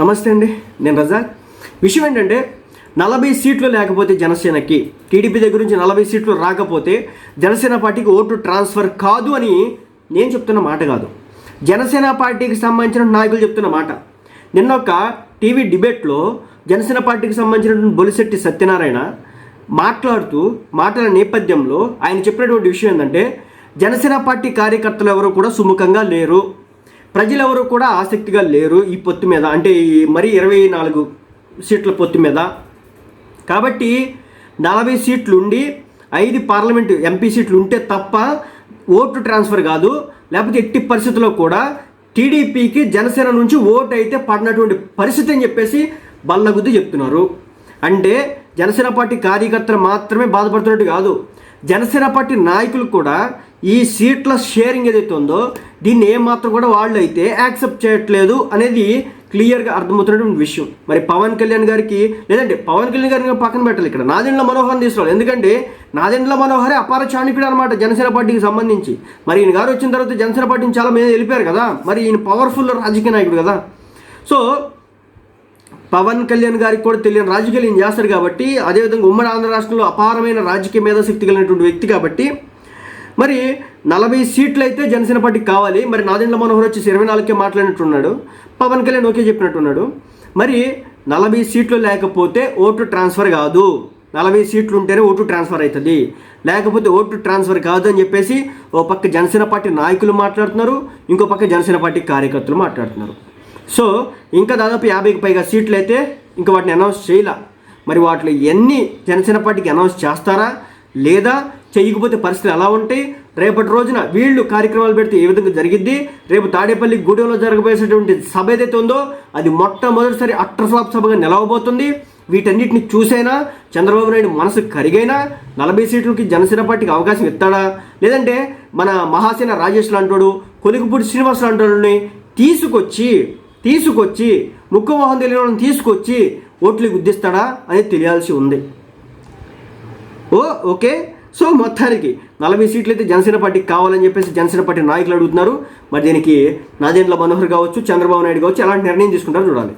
నమస్తే అండి నేను రజాక్. విషయం ఏంటంటే నలభై సీట్లు లేకపోతే జనసేనకి టీడీపీ దగ్గర నుంచి నలభై సీట్లు రాకపోతే జనసేన పార్టీకి ఓటు ట్రాన్స్ఫర్ కాదు అని నేను చెప్తున్న మాట కాదు. జనసేన పార్టీకి సంబంధించిన నాయకులు చెప్తున్న మాట. నిన్న ఒక టీవీ డిబేట్లో జనసేన పార్టీకి సంబంధించినటువంటి బొలిశెట్టి సత్యనారాయణ మాట్లాడుతూ మాటల నేపథ్యంలో ఆయన చెప్పినటువంటి విషయం ఏంటంటే జనసేన పార్టీ కార్యకర్తలు ఎవరు కూడా సుముఖంగా లేరు. ప్రజలు కూడా ఆసక్తిగా లేరు ఈ పొత్తు మీద. అంటే ఈ మరీ ఇరవై నాలుగు సీట్ల పొత్తు మీద. కాబట్టి నలభై సీట్లు ఉండి ఐదు పార్లమెంటు ఎంపీ సీట్లు ఉంటే తప్ప ఓటు ట్రాన్స్ఫర్ కాదు. లేకపోతే ఎట్టి పరిస్థితుల్లో కూడా టీడీపీకి జనసేన నుంచి ఓటు అయితే పడినటువంటి పరిస్థితి అని చెప్పేసి బల్లగుద్దు చెప్తున్నారు. అంటే జనసేన పార్టీ కార్యకర్తలు మాత్రమే బాధపడుతున్నట్టు కాదు. జనసేన పార్టీ నాయకులు కూడా ఈ సీట్ల షేరింగ్ ఏదైతే ఉందో దీన్ని ఏమాత్రం కూడా వాళ్ళు అయితే యాక్సెప్ట్ చేయట్లేదు అనేది క్లియర్గా అర్థమవుతున్నటువంటి విషయం. మరి పవన్ కళ్యాణ్ గారికి లేదంటే పవన్ కళ్యాణ్ గారిని పక్కన పెట్టాలి ఇక్కడ. నాదెండ్ల మనోహర్ని తీసుకోవాలి ఎందుకంటే నాదెండ్ల మనోహరే అపార చాణిక్యుడు అనమాట జనసేన పార్టీకి సంబంధించి. మరి ఈయన గారు వచ్చిన తర్వాత జనసేన పార్టీని చాలా మీద వెళ్ళిపోయారు కదా. మరి ఈయన పవర్ఫుల్ రాజకీయ నాయకుడు కదా. సో పవన్ కళ్యాణ్ గారికి కూడా తెలియని రాజకీయాలు ఈయన చేస్తారు కాబట్టి అదేవిధంగా ఉమ్మడి ఆంధ్ర రాష్ట్రంలో అపారమైన రాజకీయ మేధాశక్తి కలిగినటువంటి వ్యక్తి కాబట్టి మరి నలభై సీట్లు అయితే జనసేన పార్టీకి కావాలి. మరి నాదెండ్ల మనోహర్ వచ్చి ఇరవై నాలుగుకే మాట్లాడినట్టున్నాడు. పవన్ కళ్యాణ్ ఓకే చెప్పినట్టున్నాడు. మరి నలభై సీట్లు లేకపోతే ఓటు ట్రాన్స్ఫర్ కాదు. నలభై సీట్లు ఉంటేనే ఓటు ట్రాన్స్ఫర్ అవుతుంది లేకపోతే ఓటు ట్రాన్స్ఫర్ కాదు అని చెప్పేసి ఓ పక్క జనసేన పార్టీ నాయకులు మాట్లాడుతున్నారు. ఇంకో పక్క జనసేన పార్టీ కార్యకర్తలు మాట్లాడుతున్నారు. సో ఇంకా దాదాపు యాభైకి పైగా సీట్లు అయితే ఇంకా వాటిని అనౌన్స్ చేయాల. మరి వాటిలో ఎన్ని జనసేన పార్టీకి అనౌన్స్ చేస్తారా? లేదా చేయకపోతే పరిస్థితులు ఎలా ఉంటాయి రేపటి రోజున వీళ్ళు కార్యక్రమాలు పెడితే ఏ విధంగా జరిగిద్ది? రేపు తాడేపల్లి గూడెంలో జరగబోయేటటువంటి సభ ఏదైతే ఉందో అది మొట్టమొదటిసారి అట్రఫ్లాప్ సభగా నిలవబోతుంది. వీటన్నిటిని చూసైనా చంద్రబాబు నాయుడు మనసు కరిగైనా నలభై సీట్లకి జనసేన పార్టీకి అవకాశం ఇస్తాడా? లేదంటే మన మహాసేన రాజేష్ లాంటోడు కొలిగిపూడి శ్రీనివాస్ లాంటోడుని తీసుకొచ్చి తీసుకొచ్చి ముక్కు మొహం తెలియని తీసుకొచ్చి ఓట్లు గుద్దిస్తాడా అనేది తెలియాల్సి ఉంది. ఓ ఓకే. సో మొత్తానికి నలభై సీట్లు అయితే జనసేన పార్టీకి కావాలని చెప్పేసి జనసేన పార్టీ నాయకులు అడుగుతున్నారు. మరి దీనికి నాదేండ్ల మనోహర్ కావచ్చు చంద్రబాబు నాయుడు కావచ్చు ఎలాంటి నిర్ణయం తీసుకుంటారో చూడాలి.